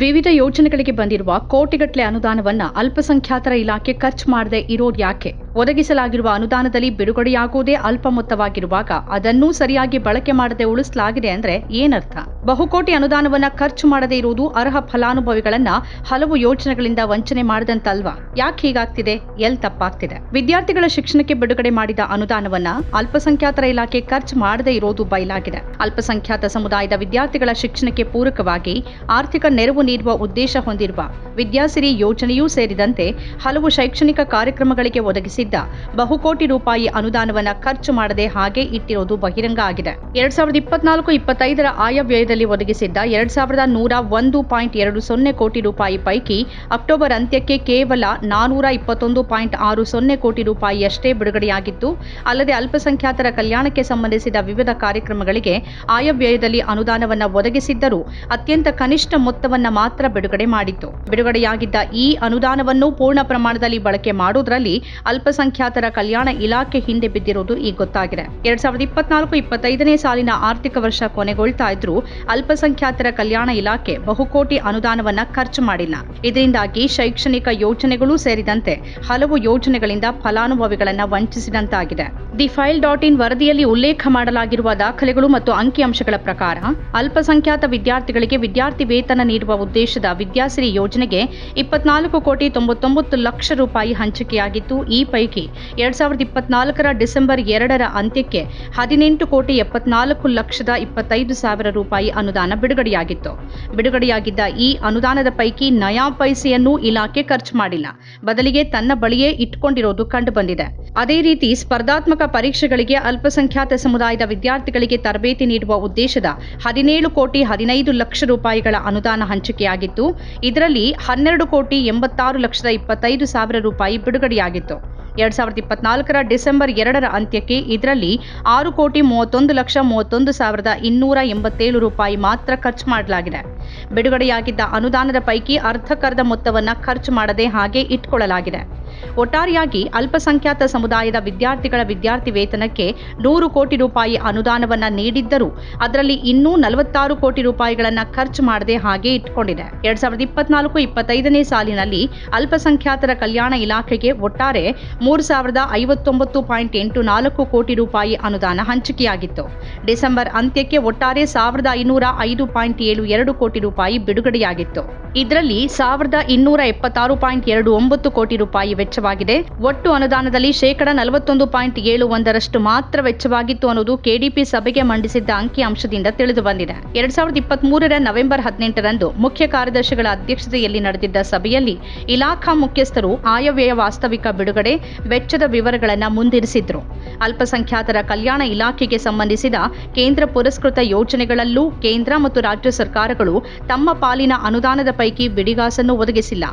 ವಿವಿಧ ಯೋಜನೆಗಳಿಗೆ ಬಂದಿರುವ ಕೋಟಿಗಟ್ಟಲೆ ಅನುದಾನವನ್ನ ಅಲ್ಪಸಂಖ್ಯಾತರ ಇಲಾಖೆ ಖರ್ಚು ಮಾಡದೆ ಇರೋದು ಯಾಕೆ? ಒದಗಿಸಲಾಗಿರುವ ಅನುದಾನದಲ್ಲಿ ಬಿಡುಗಡೆಯಾಗುವುದೇ ಅಲ್ಪ ಮೊತ್ತವಾಗಿರುವಾಗ ಅದನ್ನೂ ಸರಿಯಾಗಿ ಬಳಕೆ ಮಾಡದೆ ಉಳಿಸಲಾಗಿದೆ ಅಂದ್ರೆ ಏನರ್ಥ? ಬಹುಕೋಟಿ ಅನುದಾನವನ್ನ ಖರ್ಚು ಮಾಡದೇ ಇರುವುದು ಅರ್ಹ ಫಲಾನುಭವಿಗಳನ್ನ ಹಲವು ಯೋಜನೆಗಳಿಂದ ವಂಚನೆ ಮಾಡದಂತಲ್ವಾ? ಯಾಕೆ ಹೀಗಾಗ್ತಿದೆ? ಎಲ್ ತಪ್ಪಾಗ್ತಿದೆ? ವಿದ್ಯಾರ್ಥಿಗಳ ಶಿಕ್ಷಣಕ್ಕೆ ಬಿಡುಗಡೆ ಮಾಡಿದ ಅನುದಾನವನ್ನ ಅಲ್ಪಸಂಖ್ಯಾತರ ಇಲಾಖೆ ಖರ್ಚು ಮಾಡದೇ ಇರೋದು ಬಯಲಾಗಿದೆ. ಅಲ್ಪಸಂಖ್ಯಾತ ಸಮುದಾಯದ ವಿದ್ಯಾರ್ಥಿಗಳ ಶಿಕ್ಷಣಕ್ಕೆ ಪೂರಕವಾಗಿ ಆರ್ಥಿಕ ನೆರವು ನೀಡುವ ಉದ್ದೇಶ ಹೊಂದಿರುವ ವಿದ್ಯಾಸಿರಿ ಯೋಜನೆಯೂ ಸೇರಿದಂತೆ ಹಲವು ಶೈಕ್ಷಣಿಕ ಕಾರ್ಯಕ್ರಮಗಳಿಗೆ ಒದಗಿಸಿದ್ದ ಬಹುಕೋಟಿ ರೂಪಾಯಿ ಅನುದಾನವನ್ನ ಖರ್ಚು ಮಾಡದೆ ಹಾಗೆ ಇಟ್ಟಿರೋದು ಬಹಿರಂಗ ಆಗಿದೆ. ಎರಡ್ ಸಾವಿರದ ಇಪ್ಪತ್ನಾಲ್ಕು, ಇಪ್ಪತ್ತೈದರ ಆಯವ್ಯಯದಲ್ಲಿ ಒದಗಿಸಿದ್ದ ಎರಡ್ ಸಾವಿರದ ನೂರ ಒಂದು ಪಾಯಿಂಟ್ ಎರಡು ಸೊನ್ನೆ ಕೋಟಿ ರೂಪಾಯಿ ಪೈಕಿ ಅಕ್ಟೋಬರ್ ಅಂತ್ಯಕ್ಕೆ ಕೇವಲ ನಾನೂರ ಇಪ್ಪತ್ತೊಂದು ಪಾಯಿಂಟ್ ಆರು ಸೊನ್ನೆ ಕೋಟಿ ರೂಪಾಯಿಯಷ್ಟೇ ಬಿಡುಗಡೆಯಾಗಿತ್ತು. ಅಲ್ಲದೆ ಅಲ್ಪಸಂಖ್ಯಾತರ ಕಲ್ಯಾಣಕ್ಕೆ ಸಂಬಂಧಿಸಿದ ವಿವಿಧ ಕಾರ್ಯಕ್ರಮಗಳಿಗೆ ಆಯವ್ಯಯದಲ್ಲಿ ಅನುದಾನವನ್ನ ಒದಗಿಸಿದ್ದರೂ ಅತ್ಯಂತ ಕನಿಷ್ಠ ಮೊತ್ತವನ್ನ ಮಾತ್ರ ಬಿಡುಗಡೆ ಮಾಡಿತ್ತು. ಬಿಡುಗಡೆಯಾಗಿದ್ದ ಈ ಅನುದಾನವನ್ನು ಪೂರ್ಣ ಪ್ರಮಾಣದಲ್ಲಿ ಬಳಕೆ ಮಾಡುವುದರಲ್ಲಿ ಅಲ್ಪಸಂಖ್ಯಾತರ ಕಲ್ಯಾಣ ಇಲಾಖೆ ಹಿಂದೆ ಬಿದ್ದಿರುವುದು ಈಗ ಗೊತ್ತಾಗಿದೆ. ಎರಡ್ ಸಾವಿರದ ಇಪ್ಪತ್ನಾಲ್ಕು ಇಪ್ಪತ್ತೈದನೇ ಸಾಲಿನ ಆರ್ಥಿಕ ವರ್ಷ ಕೊನೆಗೊಳ್ತಾ ಇದ್ರೂ ಅಲ್ಪಸಂಖ್ಯಾತರ ಕಲ್ಯಾಣ ಇಲಾಖೆ ಬಹುಕೋಟಿ ಅನುದಾನವನ್ನ ಖರ್ಚು ಮಾಡಿಲ್ಲ. ಇದರಿಂದಾಗಿ ಶೈಕ್ಷಣಿಕ ಯೋಜನೆಗಳು ಸೇರಿದಂತೆ ಹಲವು ಯೋಜನೆಗಳಿಂದ ಫಲಾನುಭವಿಗಳನ್ನ ವಂಚಿಸಿದಂತಾಗಿದೆ. ದಿ ಫೈಲ್ ಡಾಟ್ ಇನ್ ವರದಿಯಲ್ಲಿ ಉಲ್ಲೇಖ ಮಾಡಲಾಗಿರುವ ದಾಖಲೆಗಳು ಮತ್ತು ಅಂಕಿಅಂಶಗಳ ಪ್ರಕಾರ ಅಲ್ಪಸಂಖ್ಯಾತ ವಿದ್ಯಾರ್ಥಿಗಳಿಗೆ ವಿದ್ಯಾರ್ಥಿ ವೇತನ ನೀಡುವ ಉದ್ದೇಶದ ವಿದ್ಯಾಸಿರಿ ಯೋಜನೆಗೆ ಇಪ್ಪತ್ನಾಲ್ಕು ಕೋಟಿ ತೊಂಬತ್ತೊಂಬತ್ತು ಲಕ್ಷ ರೂಪಾಯಿ ಹಂಚಿಕೆಯಾಗಿತ್ತು. ಈ ಎರಡ್ ಸಾವಿರದ ಇಪ್ಪತ್ನಾಲ್ಕರ ಡಿಸೆಂಬರ್ ಎರಡರ ಅಂತ್ಯಕ್ಕೆ ಹದಿನೆಂಟು ಕೋಟಿ ಎಪ್ಪತ್ನಾಲ್ಕು ಲಕ್ಷದ ಇಪ್ಪತ್ತೈದು ಸಾವಿರ ರೂಪಾಯಿ ಅನುದಾನ ಬಿಡುಗಡೆಯಾಗಿತ್ತು. ಬಿಡುಗಡೆಯಾಗಿದ್ದ ಈ ಅನುದಾನದ ಪೈಕಿ ನಯಾ ಪೈಸೆಯನ್ನು ಇಲಾಖೆ ಖರ್ಚು ಮಾಡಿಲ್ಲ. ಬದಲಿಗೆ ತನ್ನ ಬಳಿಯೇ ಇಟ್ಕೊಂಡಿರೋದು ಕಂಡುಬಂದಿದೆ. ಅದೇ ರೀತಿ ಸ್ಪರ್ಧಾತ್ಮಕ ಪರೀಕ್ಷೆಗಳಿಗೆ ಅಲ್ಪಸಂಖ್ಯಾತ ಸಮುದಾಯದ ವಿದ್ಯಾರ್ಥಿಗಳಿಗೆ ತರಬೇತಿ ನೀಡುವ ಉದ್ದೇಶದ ಹದಿನೇಳು ಕೋಟಿ ಹದಿನೈದು ಲಕ್ಷ ರೂಪಾಯಿಗಳ ಅನುದಾನ ಹಂಚಿಕೆಯಾಗಿತ್ತು. ಇದರಲ್ಲಿ ಹನ್ನೆರಡು ಕೋಟಿ ಎಂಬತ್ತಾರು ಲಕ್ಷದ ಇಪ್ಪತ್ತೈದು ಸಾವಿರ ರೂಪಾಯಿ ಬಿಡುಗಡೆಯಾಗಿತ್ತು. ಎರಡ್ ಸಾವಿರದ ಇಪ್ಪತ್ನಾಲ್ಕರ ಡಿಸೆಂಬರ್ ಎರಡರ ಅಂತ್ಯಕ್ಕೆ ಇದರಲ್ಲಿ ಆರು ಕೋಟಿ ಮೂವತ್ತೊಂದು ಲಕ್ಷ ಮೂವತ್ತೊಂದು ಸಾವಿರದ ಇನ್ನೂರ ಎಂಬತ್ತೇಳು ರೂಪಾಯಿ ಮಾತ್ರ ಖರ್ಚು ಮಾಡಲಾಗಿದೆ. ಬಿಡುಗಡೆಯಾಗಿದ್ದ ಅನುದಾನದ ಪೈಕಿ ಅರ್ಧಕರ್ಧ ಮೊತ್ತವನ್ನು ಖರ್ಚು ಮಾಡದೆ ಹಾಗೆ ಇಟ್ಕೊಳ್ಳಲಾಗಿದೆ. ಒಟ್ಟಾರೆಯಾಗಿ ಅಲ್ಪಸಂಖ್ಯಾತ ಸಮುದಾಯದ ವಿದ್ಯಾರ್ಥಿಗಳ ವಿದ್ಯಾರ್ಥಿ ವೇತನಕ್ಕೆ ನೂರು ಕೋಟಿ ರೂಪಾಯಿ ಅನುದಾನವನ್ನ ನೀಡಿದ್ದರೂ ಅದರಲ್ಲಿ ಇನ್ನೂ ನಲವತ್ತಾರು ಕೋಟಿ ರೂಪಾಯಿಗಳನ್ನು ಖರ್ಚು ಮಾಡದೆ ಹಾಗೆ ಇಟ್ಕೊಂಡಿದೆ. ಎರಡ್ ಸಾವಿರದ ಇಪ್ಪತ್ನಾಲ್ಕು ಇಪ್ಪತ್ತೈದನೇ ಸಾಲಿನಲ್ಲಿ ಅಲ್ಪಸಂಖ್ಯಾತರ ಕಲ್ಯಾಣ ಇಲಾಖೆಗೆ ಒಟ್ಟಾರೆ ಮೂರು ಸಾವಿರದ ಐವತ್ತೊಂಬತ್ತು ಪಾಯಿಂಟ್ ಎಂಟು ನಾಲ್ಕು ಕೋಟಿ ರೂಪಾಯಿ ಅನುದಾನ ಹಂಚಿಕೆಯಾಗಿತ್ತು. ಡಿಸೆಂಬರ್ ಅಂತ್ಯಕ್ಕೆ ಒಟ್ಟಾರೆ ಸಾವಿರದ ಐನೂರ ಐದು ಪಾಯಿಂಟ್ ಏಳು ಎರಡು ಕೋಟಿ ರೂಪಾಯಿ ಬಿಡುಗಡೆಯಾಗಿತ್ತು. ಇದರಲ್ಲಿ ಸಾವಿರದ ಇನ್ನೂರ ಎಪ್ಪತ್ತಾರು ಪಾಯಿಂಟ್ ಎರಡು ಒಂಬತ್ತು ಕೋಟಿ ರೂಪಾಯಿ ವೆಚ್ಚವಾಗಿದೆ. ಒಟ್ಟು ಅನುದಾನದಲ್ಲಿ ಶೇಕಡ ನಲವತ್ತೊಂದು ಪಾಯಿಂಟ್ ಏಳು ಒಂದರಷ್ಟು ಮಾತ್ರ ವೆಚ್ಚವಾಗಿತ್ತು ಅನ್ನೋದು ಕೆಡಿಪಿ ಸಭೆಗೆ ಮಂಡಿಸಿದ್ದ ಅಂಕಿಅಂಶದಿಂದ ತಿಳಿದು ಬಂದಿದೆ ಎರಡ್ ಸಾವಿರದ ಇಪ್ಪತ್ತ್ ಮೂರರ ನವೆಂಬರ್ ಹದಿನೆಂಟರಂದು ಮುಖ್ಯ ಕಾರ್ಯದರ್ಶಿಗಳ ಅಧ್ಯಕ್ಷತೆಯಲ್ಲಿ ನಡೆದಿದ್ದ ಸಭೆಯಲ್ಲಿ ಇಲಾಖಾ ಮುಖ್ಯಸ್ಥರು ಆಯವ್ಯಯ ವಾಸ್ತವಿಕ ಬಿಡುಗಡೆ, ವೆಚ್ಚದ ವಿವರಗಳನ್ನು ಮುಂದಿರಿಸಿದ್ರು. ಅಲ್ಪಸಂಖ್ಯಾತರ ಕಲ್ಯಾಣ ಇಲಾಖೆಗೆ ಸಂಬಂಧಿಸಿದ ಕೇಂದ್ರ ಪುರಸ್ಕೃತ ಯೋಜನೆಗಳಲ್ಲೂ ಕೇಂದ್ರ ಮತ್ತು ರಾಜ್ಯ ಸರ್ಕಾರಗಳು ತಮ್ಮ ಪಾಲಿನ ಅನುದಾನದ ಪೈಕಿ ಬಿಡಿಗಾಸನ್ನು ಒದಗಿಸಿಲ್ಲ.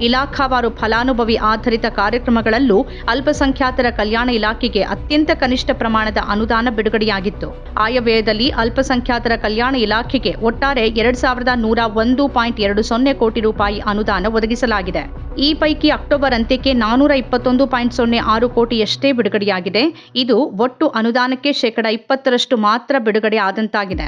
ಇಲಾಖಾವಾರು ಫಲಾನುಭವಿ ಆಧಾರಿತ ಕಾರ್ಯಕ್ರಮಗಳಲ್ಲೂ ಅಲ್ಪಸಂಖ್ಯಾತರ ಕಲ್ಯಾಣ ಇಲಾಖೆಗೆ ಅತ್ಯಂತ ಕನಿಷ್ಠ ಪ್ರಮಾಣದ ಅನುದಾನ ಬಿಡುಗಡೆಯಾಗಿತ್ತು. ಆಯವ್ಯಯದಲ್ಲಿ ಅಲ್ಪಸಂಖ್ಯಾತರ ಕಲ್ಯಾಣ ಇಲಾಖೆಗೆ ಒಟ್ಟಾರೆ ಎರಡ್ ಸಾವಿರದ ನೂರ ಒಂದು ಪಾಯಿಂಟ್ ಎರಡು ಸೊನ್ನೆ ಕೋಟಿ ರೂಪಾಯಿ ಅನುದಾನ ಒದಗಿಸಲಾಗಿದೆ. ಈ ಪೈಕಿ ಅಕ್ಟೋಬರ್ ಅಂತ್ಯಕ್ಕೆ ನಾನೂರ ಇಪ್ಪತ್ತೊಂದು ಪಾಯಿಂಟ್ ಸೊನ್ನೆ ಆರು ಕೋಟಿಯಷ್ಟೇ ಬಿಡುಗಡೆಯಾಗಿದೆ. ಇದು ಒಟ್ಟು ಅನುದಾನಕ್ಕೆ ಶೇಕಡ ಇಪ್ಪತ್ತರಷ್ಟು ಮಾತ್ರ ಬಿಡುಗಡೆ ಆದಂತಾಗಿದೆ.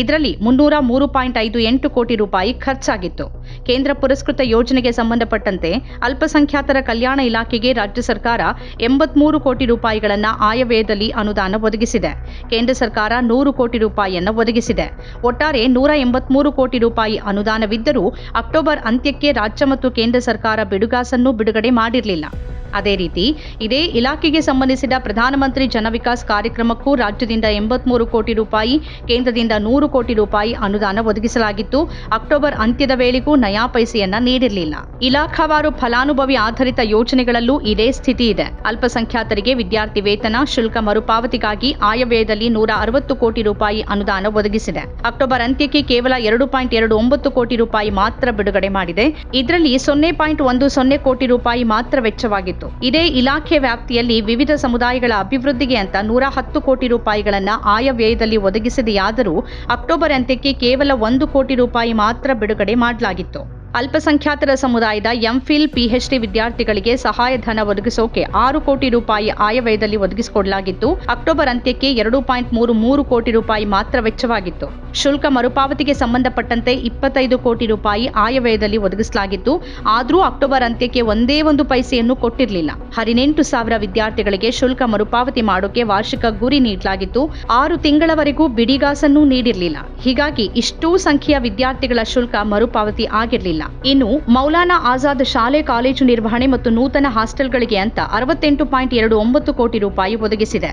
ಇದರಲ್ಲಿ ಮುನ್ನೂರ ಮೂರು ಪಾಯಿಂಟ್ ಐದು ಎಂಟು ಕೋಟಿ ರೂಪಾಯಿ ಖರ್ಚಾಗಿತ್ತು. ಕೇಂದ್ರ ಪುರಸ್ಕೃತ ಯೋಜನೆಗೆ ಸಂಬಂಧಪಟ್ಟಂತೆ ಅಲ್ಪಸಂಖ್ಯಾತರ ಕಲ್ಯಾಣ ಇಲಾಖೆಗೆ ರಾಜ್ಯ ಸರ್ಕಾರ ಎಂಬತ್ಮೂರು ಕೋಟಿ ರೂಪಾಯಿಗಳನ್ನು ಆಯವ್ಯಯದಲ್ಲಿ ಅನುದಾನ ಒದಗಿಸಿದೆ. ಕೇಂದ್ರ ಸರ್ಕಾರ ನೂರು ಕೋಟಿ ರೂಪಾಯಿಯನ್ನು ಒದಗಿಸಿದೆ. ಒಟ್ಟಾರೆ ನೂರ ಎಂಬತ್ಮೂರು ಕೋಟಿ ರೂಪಾಯಿ ಅನುದಾನವಿದ್ದರೂ ಅಕ್ಟೋಬರ್ ಅಂತ್ಯಕ್ಕೆ ರಾಜ್ಯ ಮತ್ತು ಕೇಂದ್ರ ಸರ್ಕಾರ ಬಿಡುಗಾಸನ್ನು ಬಿಡುಗಡೆ ಮಾಡಿರಲಿಲ್ಲ. ಅದೇ ರೀತಿ ಇದೇ ಇಲಾಖೆಗೆ ಸಂಬಂಧಿಸಿದ ಪ್ರಧಾನಮಂತ್ರಿ ಜನವಿಕಾಸ್ ಕಾರ್ಯಕ್ರಮಕ್ಕೂ ರಾಜ್ಯದಿಂದ ಎಂಬತ್ಮೂರು ಕೋಟಿ ರೂಪಾಯಿ, ಕೇಂದ್ರದಿಂದ ನೂರು ಕೋಟಿ ರೂಪಾಯಿ ಅನುದಾನ ಒದಗಿಸಲಾಗಿತ್ತು. ಅಕ್ಟೋಬರ್ ಅಂತ್ಯದ ವೇಳೆಗೂ ನಯಾ ಪೈಸೆಯನ್ನ ನೀಡಿರಲಿಲ್ಲ. ಇಲಾಖಾವಾರು ಫಲಾನುಭವಿ ಆಧಾರಿತ ಯೋಜನೆಗಳಲ್ಲೂ ಇದೇ ಸ್ಥಿತಿ ಇದೆ. ಅಲ್ಪಸಂಖ್ಯಾತರಿಗೆ ವಿದ್ಯಾರ್ಥಿ ವೇತನ ಶುಲ್ಕ ಮರುಪಾವತಿಗಾಗಿ ಆಯವ್ಯಯದಲ್ಲಿ ನೂರ ಅರವತ್ತು ಕೋಟಿ ರೂಪಾಯಿ ಅನುದಾನ ಒದಗಿಸಿದೆ. ಅಕ್ಟೋಬರ್ ಅಂತ್ಯಕ್ಕೆ ಕೇವಲ ಎರಡು ಪಾಯಿಂಟ್ ಎರಡು ಒಂಬತ್ತು ಕೋಟಿ ರೂಪಾಯಿ ಮಾತ್ರ ಬಿಡುಗಡೆ ಮಾಡಿದೆ. ಇದರಲ್ಲಿ ಸೊನ್ನೆ ಪಾಯಿಂಟ್ ಒಂದು ಸೊನ್ನೆ ಕೋಟಿ ರೂಪಾಯಿ ಮಾತ್ರ ವೆಚ್ಚವಾಗಿತ್ತು. ಇದೇ ಇಲಾಖೆ ವ್ಯಾಪ್ತಿಯಲ್ಲಿ ವಿವಿಧ ಸಮುದಾಯಗಳ ಅಭಿವೃದ್ಧಿಗೆ ಅಂತ ನೂರ ಹತ್ತು ಕೋಟಿ ರೂಪಾಯಿಗಳನ್ನು ಆಯವ್ಯಯದಲ್ಲಿ ಒದಗಿಸಿದೆಯಾದರೂ ಅಕ್ಟೋಬರ್ ಅಂತ್ಯಕ್ಕೆ ಕೇವಲ ಒಂದು ಕೋಟಿ ರೂಪಾಯಿ ಮಾತ್ರ ಬಿಡುಗಡೆ ಮಾಡಲಾಗಿತ್ತು. ಅಲ್ಪಸಂಖ್ಯಾತರ ಸಮುದಾಯದ ಎಂಫಿಲ್ ಪಿಎಚ್ಡಿ ವಿದ್ಯಾರ್ಥಿಗಳಿಗೆ ಸಹಾಯಧನ ಒದಗಿಸೋಕೆ ಆರು ಕೋಟಿ ರೂಪಾಯಿ ಆಯವ್ಯಯದಲ್ಲಿ ಒದಗಿಸಿಕೊಡಲಾಗಿತ್ತು ಅಕ್ಟೋಬರ್ ಅಂತ್ಯಕ್ಕೆ ಎರಡು ಪಾಯಿಂಟ್ ಮೂರು ಮೂರು ಕೋಟಿ ರೂಪಾಯಿ ಮಾತ್ರ ವೆಚ್ಚವಾಗಿತ್ತು. ಶುಲ್ಕ ಮರುಪಾವತಿಗೆ ಸಂಬಂಧಪಟ್ಟಂತೆ ಇಪ್ಪತ್ತೈದು ಕೋಟಿ ರೂಪಾಯಿ ಆಯವ್ಯಯದಲ್ಲಿ ಒದಗಿಸಲಾಗಿತ್ತು. ಆದರೂ ಅಕ್ಟೋಬರ್ ಅಂತ್ಯಕ್ಕೆ ಒಂದೇ ಒಂದು ಪೈಸೆಯನ್ನು ಕೊಟ್ಟಿರಲಿಲ್ಲ. ಹದಿನೆಂಟು ಸಾವಿರ ವಿದ್ಯಾರ್ಥಿಗಳಿಗೆ ಶುಲ್ಕ ಮರುಪಾವತಿ ಮಾಡೋಕೆ ವಾರ್ಷಿಕ ಗುರಿ ನೀಡಲಾಗಿತ್ತು. ಆರು ತಿಂಗಳವರೆಗೂ ಬಿಡಿಗಾಸನ್ನೂ ನೀಡಿರಲಿಲ್ಲ. ಹೀಗಾಗಿ ಇಷ್ಟೂ ಸಂಖ್ಯೆಯ ವಿದ್ಯಾರ್ಥಿಗಳ ಶುಲ್ಕ ಮರುಪಾವತಿ ಆಗಿರಲಿಲ್ಲ. ಇನ್ನು, ಮೌಲಾನಾ ಆಜಾದ್ ಶಾಲೆ, ಕಾಲೇಜು ನಿರ್ವಹಣೆ ಮತ್ತು ನೂತನ ಹಾಸ್ಟೆಲ್ಗಳಿಗೆ ಅಂತ ಅರವತ್ತೆಂಟು ಪಾಯಿಂಟ್ ಎರಡು ಒಂಬತ್ತು ಕೋಟಿ ರೂಪಾಯಿ ಒದಗಿಸಿದೆ.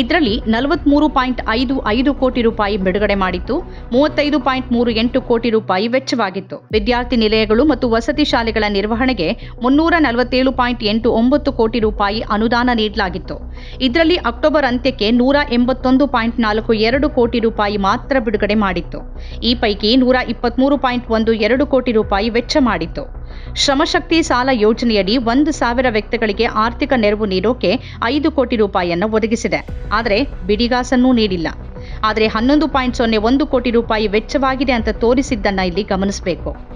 ಇದರಲ್ಲಿ ನಲವತ್ಮೂರು ಪಾಯಿಂಟ್ ಐದು ಐದು ಕೋಟಿ ರೂಪಾಯಿ ಬಿಡುಗಡೆ ಮಾಡಿತ್ತು. ಮೂವತ್ತೈದು ಪಾಯಿಂಟ್ ಮೂರು ಎಂಟು ಕೋಟಿ ರೂಪಾಯಿ ವೆಚ್ಚವಾಗಿತ್ತು. ವಿದ್ಯಾರ್ಥಿ ನಿಲಯಗಳು ಮತ್ತು ವಸತಿ ಶಾಲೆಗಳ ನಿರ್ವಹಣೆಗೆ ಮುನ್ನೂರ ನಲವತ್ತೇಳು ಪಾಯಿಂಟ್ ಎಂಟು ಒಂಬತ್ತು ಕೋಟಿ ರೂಪಾಯಿ ಅನುದಾನ ನೀಡಲಾಗಿತ್ತು. ಇದರಲ್ಲಿ ಅಕ್ಟೋಬರ್ ಅಂತ್ಯಕ್ಕೆ ನೂರ ಎಂಬತ್ತೊಂದು ಪಾಯಿಂಟ್ ನಾಲ್ಕು ಎರಡು ಕೋಟಿ ರೂಪಾಯಿ ಮಾತ್ರ ಬಿಡುಗಡೆ ಮಾಡಿತ್ತು. ಈ ಪೈಕಿ ನೂರ ಇಪ್ಪತ್ಮೂರು ಪಾಯಿಂಟ್ ಒಂದು ಎರಡು ಕೋಟಿ ರೂಪಾಯಿ ವೆಚ್ಚ ಮಾಡಿತ್ತು. ಶ್ರಮಶಕ್ತಿ ಸಾಲ ಯೋಜನೆಯಡಿ ಒಂದು ಸಾವಿರ ವ್ಯಕ್ತಿಗಳಿಗೆ ಆರ್ಥಿಕ ನೆರವು ನೀಡೋಕೆ ಐದು ಕೋಟಿ ರೂಪಾಯಿಯನ್ನು ಒದಗಿಸಿದೆ. ಆದರೆ ಬಿಡಿಗಾಸನ್ನೂ ನೀಡಿಲ್ಲ. ಆದರೆ ಹನ್ನೊಂದು ಪಾಯಿಂಟ್ ಸೊನ್ನೆ ಒಂದು ಕೋಟಿ ರೂಪಾಯಿ ವೆಚ್ಚವಾಗಿದೆ ಅಂತ ತೋರಿಸಿದ್ದನ್ನ ಇಲ್ಲಿ ಗಮನಿಸಬೇಕು.